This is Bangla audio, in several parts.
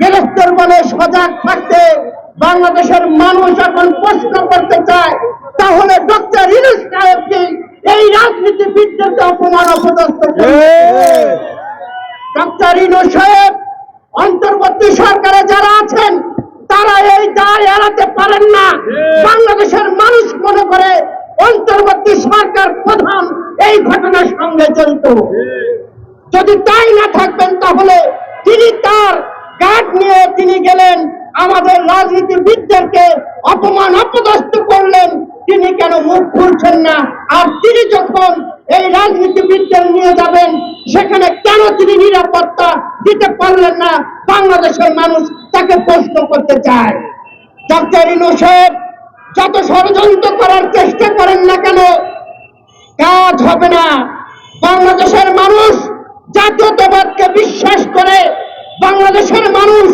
গেরস্তের বলে সজাগ থাকতে বাংলাদেশের মানুষ এখন প্রশ্ন করতে চায় তাহলে ডক্টর ইনুস সাহেবকে এই রাজনীতিবিদদেরকে অপমান অপদস্থ ডক্টর ইনু সাহেব অন্তর্বর্তী সরকারে যারা আছেন তারা এই দায় এড়াতে পারেন না। বাংলাদেশের মানুষ মনে করে অন্তর্বর্তী সরকার প্রধান এই ঘটনার সঙ্গে জড়িত। যদি তাই না থাকবেন তাহলে আমাদের রাজনীতিবিদদেরকে অপমান, অপদস্থ করলেন। তিনি কেন মুখ খুলছেন না? আর তিনি যখন এই রাজনীতিবিদদের নিয়ে যাবেন, সেখানে কেন তিনি নিরাপত্তা দিতে পারলেন না? বাংলাদেশের মানুষ তাকে প্রশ্ন করতে চায়। ডক্টর ইনু সাহেব, যত ষড়যন্ত্র করার চেষ্টা করেন না কেন? কাজ হবে না। বাংলাদেশের মানুষ জাতীয়তাবাদকে বিশ্বাস করে বাংলাদেশের মানুষ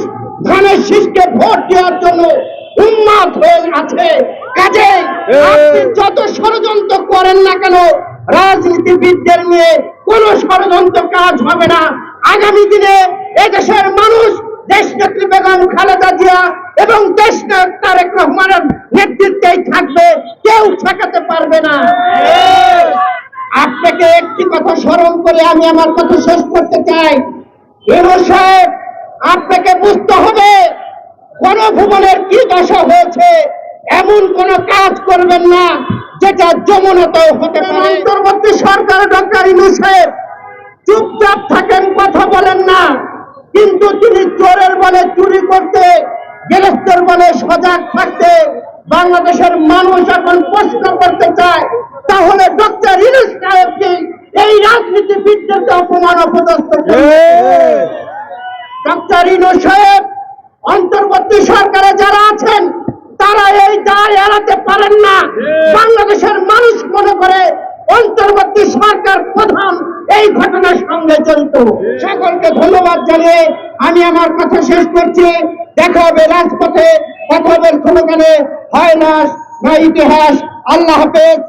শীষকে ভোট দেওয়ার জন্য উন্মাদ হয়ে আছে। কাজে আপনি যত ষড়যন্ত্র করেন না কেন রাজনীতিবিদদের নিয়ে কোনো ষড়যন্ত্র কাজ হবে না। আগামী দিনে এদেশের মানুষ দেশ নেত্রী বেগম খালেদা জিয়া এবং দেশ তারেক রহমানের নেতৃত্বেই থাকবে কেউ ঠেকাতে পারবে না। আপনাকে একটি কথা স্মরণ করে আমি আমার কথা শেষ করতে চাই। সাহেব আপনাকে বুঝতে হবে গণভবনের কি দশা হয়েছে? এমন কোন কাজ করবেন না যেটা যমুনাতেও হতে পারে। অন্তর্বর্তী সরকার ডক্টর ইনু সাহেব চুপচাপ থাকেন কথা বলেন না। কিন্তু তিনি চোরের বলে চুরি করতে গেরস্তের বলে সজাগ থাকতে বাংলাদেশের মানুষ এখন প্রশ্ন করতে চায় তাহলে ডক্টর ইনুস সাহেবকে এই রাজনীতিবিদদেরকে অপমান অপদস্থ ডক্টর ইনু সাহেব অন্তর্বর্তী সরকারে যারা আছেন তারা এই দায় এড়াতে পারেন না। বাংলাদেশের মানুষ মনে করে অন্তর্বর্তী সরকার প্রধান এই ঘটনার সঙ্গে জড়িত। সকলকে ধন্যবাদ জানিয়ে আমি আমার কথা শেষ করছি। দেখা হবে রাজপথে কথা স্লোগানে হয় না না ইতিহাস। আল্লাহ হাফেজ।